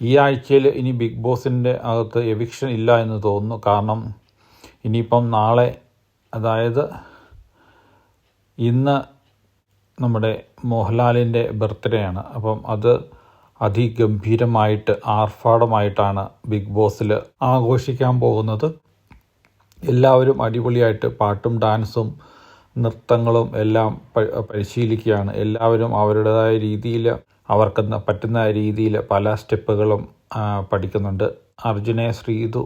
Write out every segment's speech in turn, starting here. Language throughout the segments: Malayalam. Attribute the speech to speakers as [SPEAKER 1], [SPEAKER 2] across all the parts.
[SPEAKER 1] ഈ ആഴ്ചയിൽ ഇനി ബിഗ് ബോസിന്റെ അകത്ത് എവിക്ഷൻ ഇല്ല എന്ന് തോന്നുന്നു. കാരണം ഇനിയിപ്പം നാളെ അതായത് ഇന്ന് നമ്മുടെ മോഹൻലാലിന്റെ ബർത്ത്ഡേ ആണ്. അപ്പം അത് അതിഗംഭീരമായിട്ട് ആർഭാടമായിട്ടാണ് ബിഗ് ബോസിൽ ആഘോഷിക്കാൻ പോകുന്നത്. എല്ലാവരും അടിപൊളിയായിട്ട് പാട്ടും ഡാൻസും നൃത്തങ്ങളും എല്ലാം പരിശീലിക്കുകയാണ്. എല്ലാവരും അവരുടേതായ രീതിയിൽ അവർക്ക് പറ്റുന്ന രീതിയിൽ പല സ്റ്റെപ്പുകളും പഠിക്കുന്നുണ്ട്. അർജുനെ ശ്രീതു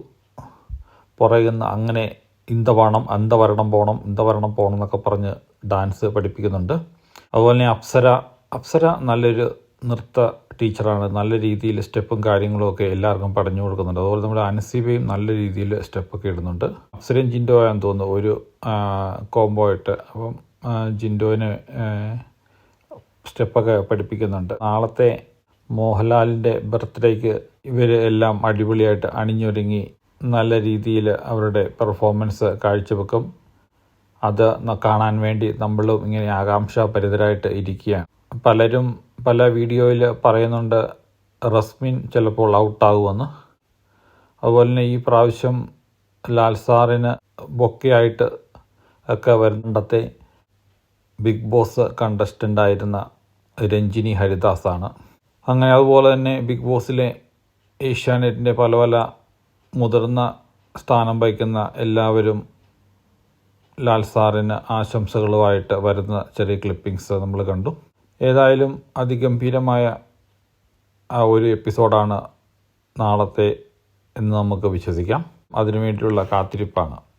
[SPEAKER 1] പുറയുന്ന അങ്ങനെ ഇന്ത അന്തവരണം അന്ത വരണം പോകണം ഇന്ത വരണം പോകണം എന്നൊക്കെ പറഞ്ഞ് ഡാൻസ് പഠിപ്പിക്കുന്നുണ്ട്. അതുപോലെ തന്നെ അപ്സര അപ്സര നല്ലൊരു നൃത്ത ടീച്ചറാണ് നല്ല രീതിയിൽ സ്റ്റെപ്പും കാര്യങ്ങളും ഒക്കെ എല്ലാവർക്കും പറഞ്ഞു കൊടുക്കുന്നുണ്ട്. അതുപോലെ നമ്മുടെ അനസീബയും നല്ല രീതിയിൽ സ്റ്റെപ്പൊക്കെ ഇടുന്നുണ്ട്. അപ്സരയും ജിൻഡോ ആണെന്ന് തോന്നുന്നു ഒരു കോംബോ ആയിട്ട് അപ്പം ജിൻഡോന് സ്റ്റെപ്പൊക്കെ പഠിപ്പിക്കുന്നുണ്ട്. നാളത്തെ മോഹൻലാലിന്റെ ബർത്ത്ഡേക്ക് ഇവർ എല്ലാം അടിപൊളിയായിട്ട് അണിഞ്ഞൊരുങ്ങി നല്ല രീതിയിൽ അവരുടെ പെർഫോമൻസ് കാഴ്ചവെക്കും. അത് കാണാൻ വേണ്ടി നമ്മളും ഇങ്ങനെ ആകാംക്ഷാഭരിതരായിട്ട് ഇരിക്കുകയാണ്. പലരും പല വീഡിയോയിൽ പറയുന്നുണ്ട് റസ്മിൻ ചിലപ്പോൾ ഔട്ടാകുമെന്ന്. അതുപോലെ തന്നെ ഈ പ്രാവശ്യം ലാൽ സാറിന് ബൊക്കെയായിട്ട് ഒക്കെ വരണ്ടത്തെ ബിഗ് ബോസ് കണ്ടസ്റ്റന്റായിരുന്ന രഞ്ജിനി ഹരിദാസാണ്. അങ്ങനെ അതുപോലെ തന്നെ ബിഗ് ബോസിലെ ഏഷ്യാനെറ്റിന്റെ പല പല മുതിർന്ന സ്ഥാനം വഹിക്കുന്ന എല്ലാവരും ലാൽ സാറിന് ആശംസകളുമായിട്ട് വരുന്ന ചെറിയ ക്ലിപ്പിങ്സ് നമ്മൾ കണ്ടു. ഏതായാലും അതിഗംഭീരമായ ആ ഒരു എപ്പിസോഡാണ് നാളത്തെ എന്ന് നമുക്ക് വിശ്വസിക്കാം. അതിനുവേണ്ടിയുള്ള കാത്തിരിപ്പാണ്.